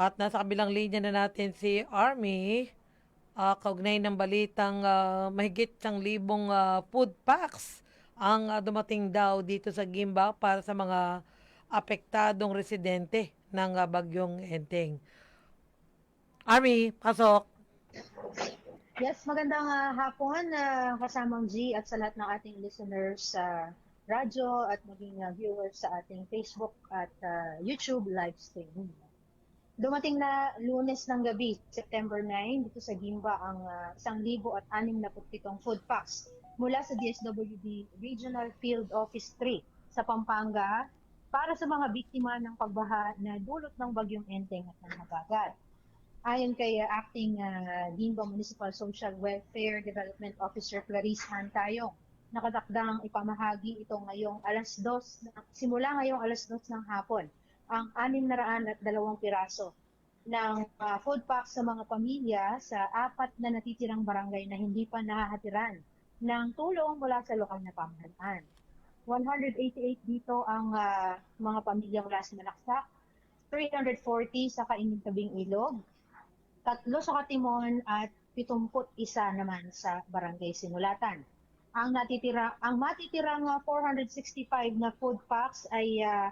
At nasa kabilang linya na natin si Army, uh, kaugnay ng balitang ah, mahigit sang libong ah, food packs ang ah, dumating daw dito sa Gimba para sa mga apektadong residente ng ah, bagyong Enteng. Army, pasok. Yes, magandang ah, hapon na kasamang G at sa lahat ng ating listeners sa radyo at maging ah, viewers sa ating Facebook at ah, YouTube live stream. Dumating na lunes ng gabi, September 9, dito sa Gimba ang uh, 1,067 food packs mula sa DSWD Regional Field Office 3 sa Pampanga para sa mga biktima ng pagbaha na dulot ng bagyong Enteng at ng Habagat. Ayon kay Acting uh, Gimba Municipal Social Welfare Development Officer Clarice Hantayong, nakatakdang ipamahagi ito ngayong alas 2, na- simula ngayong alas 2 ng hapon, ang 602 piraso ng uh, food packs sa mga pamilya sa apat na natitirang barangay na hindi pa nahahatiran ng tulong mula sa lokal na pamahalaan. 188 dito ang uh, mga pamilya mula sa Malaksak, 340 sa Kainting Ilog, tatlo sa Katimon at 71 naman sa Barangay Sinulatan. Ang natitira ang matitirang uh, 465 na food packs ay uh,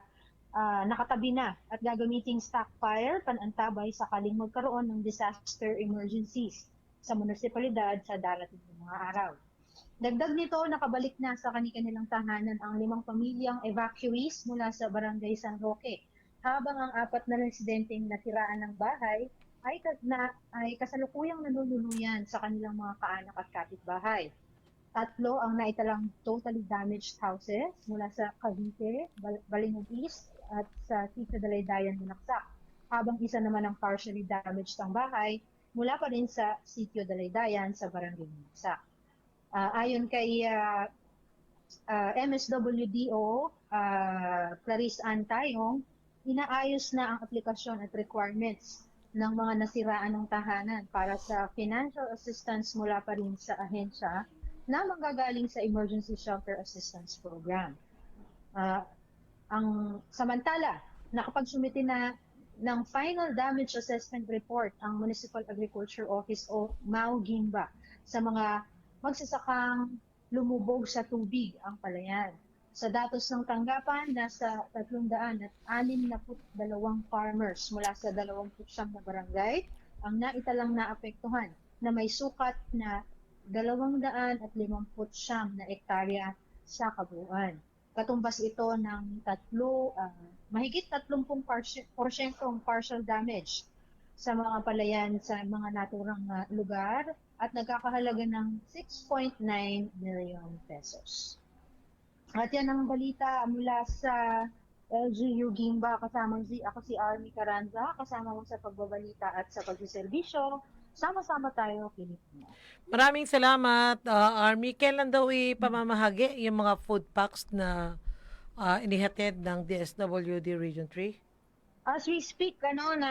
uh, nakatabi na at gagamiting stockpile panantabay sakaling magkaroon ng disaster emergencies sa munisipalidad sa darating na mga araw. Dagdag nito, nakabalik na sa kanilang tahanan ang limang pamilyang evacuees mula sa Barangay San Roque, habang ang apat na residenteng nasiraan ng bahay ay, na, ay kasalukuyang nanunuluyan sa kanilang mga kaanak at kapitbahay. Tatlo ang naitalang totally damaged houses mula sa Cavite, Bal- Balinog East sa Dalaydayan, Manaksak. Habang isa naman ang partially damaged ang bahay mula pa rin sa Sitio Dalaydayan sa Barangay Manaksak. Ah, ayon kay ah, ah, MSWDO, ah, Clarice Antayong, inaayos na ang aplikasyon at requirements ng mga nasiraan ng tahanan para sa financial assistance mula pa rin sa ahensya na manggagaling sa Emergency Shelter Assistance Program. Ah, ang samantala, nakapagsumite na ng Final Damage Assessment Report ang Municipal Agriculture Office o MAU Gimba sa mga magsasakang lumubog sa tubig ang palayan. Sa datos ng tanggapan, nasa 362 farmers mula sa 29 na barangay ang naitalang naapektuhan na may sukat na 259 na ektarya sa kabuuan. Katumbas ito ng tatlo, ah, mahigit 30 parsi- porsyentong partial damage sa mga palayan sa mga naturang ah, lugar at nagkakahalaga ng 6.9 million pesos. At yan ang balita mula sa LGU Gimba kasama si ako si Army Caranza kasama mo sa pagbabalita at sa pagsiservisyo. Sama-sama tayo Pilipino. Maraming salamat, ah, Army. Kailan daw ipamamahagi yung mga food packs na ah, inihatid ng DSWD Region 3? As we speak, ano na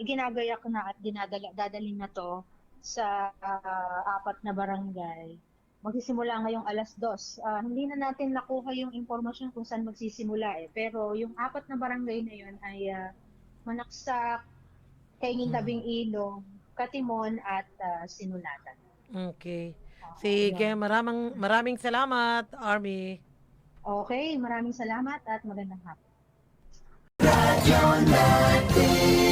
ginagayak na at dinadala dadalhin na to sa ah, apat na barangay. Magsisimula ngayong alas dos. Ah, hindi na natin nakuha yung impormasyon kung saan magsisimula eh. Pero yung apat na barangay na yun ay ah, Manaksak, Kaingin Hmm. Tabing Ilong, Katimon at ah, Sinulatan. Okay. Ah, Sige, maraming, maraming salamat, Army. Okay, maraming salamat at magandang hapon. Radyo natin